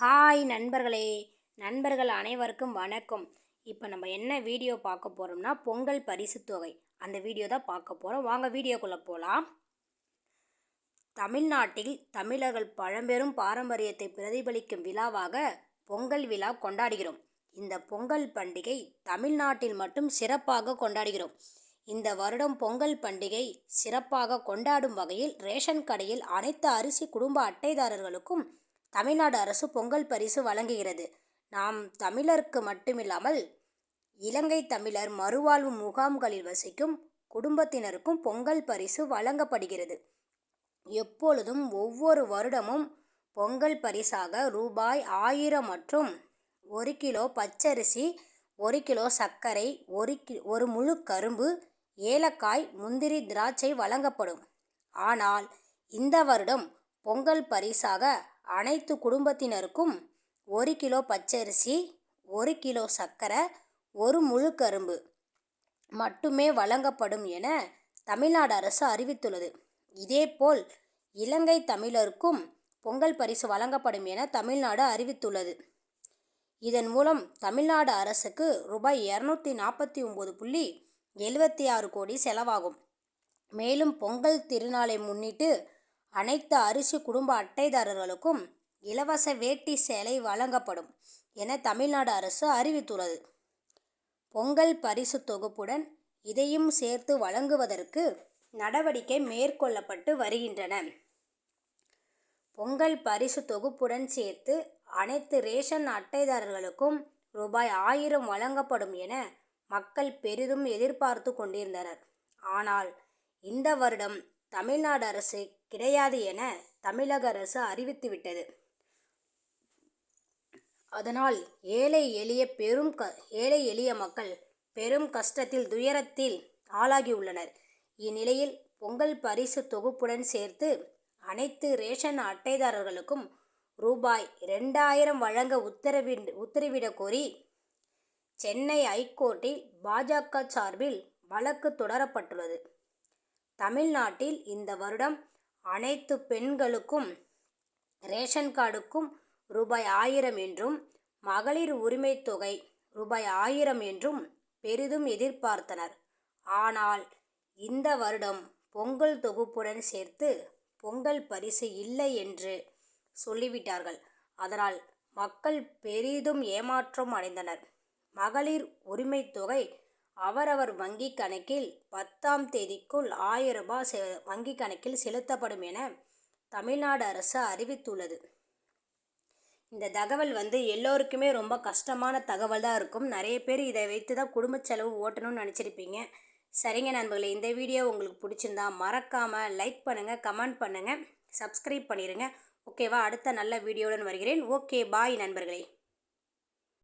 Hi நண்பர்களே நண்பர்கள் அனைவருக்கும் வணக்கம். இப்போ நம்ம என்ன வீடியோ பார்க்க போகிறோம்னா பொங்கல் பரிசு தொகை. அந்த வீடியோ தான் பார்க்க போகிறோம் வாங்க வீடியோக்குள்ளே போகலாம் தமிழ்நாட்டில் தமிழர்கள் பழம்பெரும் பாரம்பரியத்தை பிரதிபலிக்கும் விழாவாக பொங்கல் விழா கொண்டாடுகிறோம். இந்த பொங்கல் பண்டிகை தமிழ்நாட்டில் மட்டும் சிறப்பாக கொண்டாடுகிறோம். இந்த வருடம் பொங்கல் பண்டிகை சிறப்பாக கொண்டாடும் வகையில் ரேஷன் கடையில் அனைத்து அரிசி குடும்ப அட்டைதாரர்களுக்கும் தமிழ்நாடு அரசு பொங்கல் பரிசு வழங்குகிறது. நாம் தமிழருக்கு மட்டுமில்லாமல் இலங்கை தமிழர் மறுவாழ்வு முகாம்களில் வசிக்கும் குடும்பத்தினருக்கும் பொங்கல் பரிசு வழங்கப்படுகிறது. எப்பொழுதும் ஒவ்வொரு வருடமும் பொங்கல் பரிசாக ரூபாய் ஆயிரம் மற்றும் ஒரு கிலோ பச்சரிசி ஒரு கிலோ சர்க்கரை ஒரு கி ஒரு முழு கரும்பு ஏலக்காய் முந்திரி திராட்சை வழங்கப்படும். ஆனால் இந்த வருடம் பொங்கல் பரிசாக அனைத்து குடும்பத்தினருக்கும் ஒரு கிலோ பச்சரிசி ஒரு கிலோ சர்க்கரை ஒரு முழு கரும்பு மட்டுமே வழங்கப்படும் என தமிழ்நாடு அரசு அறிவித்துள்ளது. இதேபோல் இலங்கை தமிழருக்கும் பொங்கல் பரிசு வழங்கப்படும் என தமிழ்நாடு அறிவித்துள்ளது. இதன் மூலம் தமிழ்நாடு அரசுக்கு ரூபாய் இரநூத்தி நாற்பத்தி ஒம்பது புள்ளி எழுபத்தி ஆறு கோடி செலவாகும். மேலும் பொங்கல் திருநாளை முன்னிட்டு அனைத்து அரிசி குடும்ப அட்டைதாரர்களுக்கும் இலவச வேட்டி சேலை வழங்கப்படும் என தமிழ்நாடு அரசு அறிவித்துள்ளது. பொங்கல் பரிசு தொகுப்புடன் இதையும் சேர்த்து வழங்குவதற்கு நடவடிக்கை மேற்கொள்ளப்பட்டு வருகின்றன. பொங்கல் பரிசு தொகுப்புடன் சேர்த்து அனைத்து ரேஷன் அட்டைதாரர்களுக்கும் ரூபாய் ஆயிரம் வழங்கப்படும் என மக்கள் பெரிதும் எதிர்பார்த்து கொண்டிருந்தனர். ஆனால் இந்த வருடம் தமிழ்நாடு அரசு கிடையாது என தமிழக அரசு அறிவித்துவிட்டது அதனால் ஏழை எளிய பெரும் க ஏழை எளிய மக்கள் பெரும் கஷ்டத்தில் துயரத்தில் ஆளாகியுள்ளனர். இந்நிலையில் பொங்கல் பரிசு தொகுப்புடன் சேர்த்து அனைத்து ரேஷன் அட்டைதாரர்களுக்கும் ரூபாய் ரெண்டாயிரம் வழங்க உத்தரவி உத்தரவிடக் கோரி சென்னை ஐகோர்ட்டில் பாஜக சார்பில் வழக்கு தொடரப்பட்டுள்ளது. தமிழ்நாட்டில் இந்த வருடம் அனைத்து பெண்களுக்கும் ரேஷன் கார்டுக்கும் ரூபாய் ஆயிரம் என்றும் மகளிர் உரிமை தொகை ரூபாய் ஆயிரம் என்றும் பெரிதும் எதிர்பார்த்தனர். ஆனால் இந்த வருடம் பொங்கல் தொகுப்புடன் சேர்த்து பொங்கல் பரிசு இல்லை என்று சொல்லிவிட்டார்கள். அதனால் மக்கள் பெரிதும் ஏமாற்றம் அடைந்தனர். மகளிர் உரிமை தொகை அவரவர் வங்கி கணக்கில் பத்தாம் தேதிக்குள் ஆயிரம் ரூபாய் வங்கி கணக்கில் செலுத்தப்படும் என தமிழ்நாடு அரசு அறிவித்துள்ளது. இந்த தகவல் வந்து எல்லோருக்குமே ரொம்ப கஷ்டமான தகவல் தான் இருக்கும். நிறைய பேர் இதை வைத்து தான் குடும்ப செலவு ஓட்டணும்னு நினச்சிருப்பீங்க. சரிங்க நண்பர்களே இந்த வீடியோ உங்களுக்கு பிடிச்சிருந்தா மறக்காமல் லைக் பண்ணுங்கள் கமெண்ட் பண்ணுங்கள் சப்ஸ்கிரைப் பண்ணிடுங்க ஓகேவா? அடுத்த நல்ல வீடியோவுடன் வருகிறேன். ஓகே பாய் நண்பர்களே.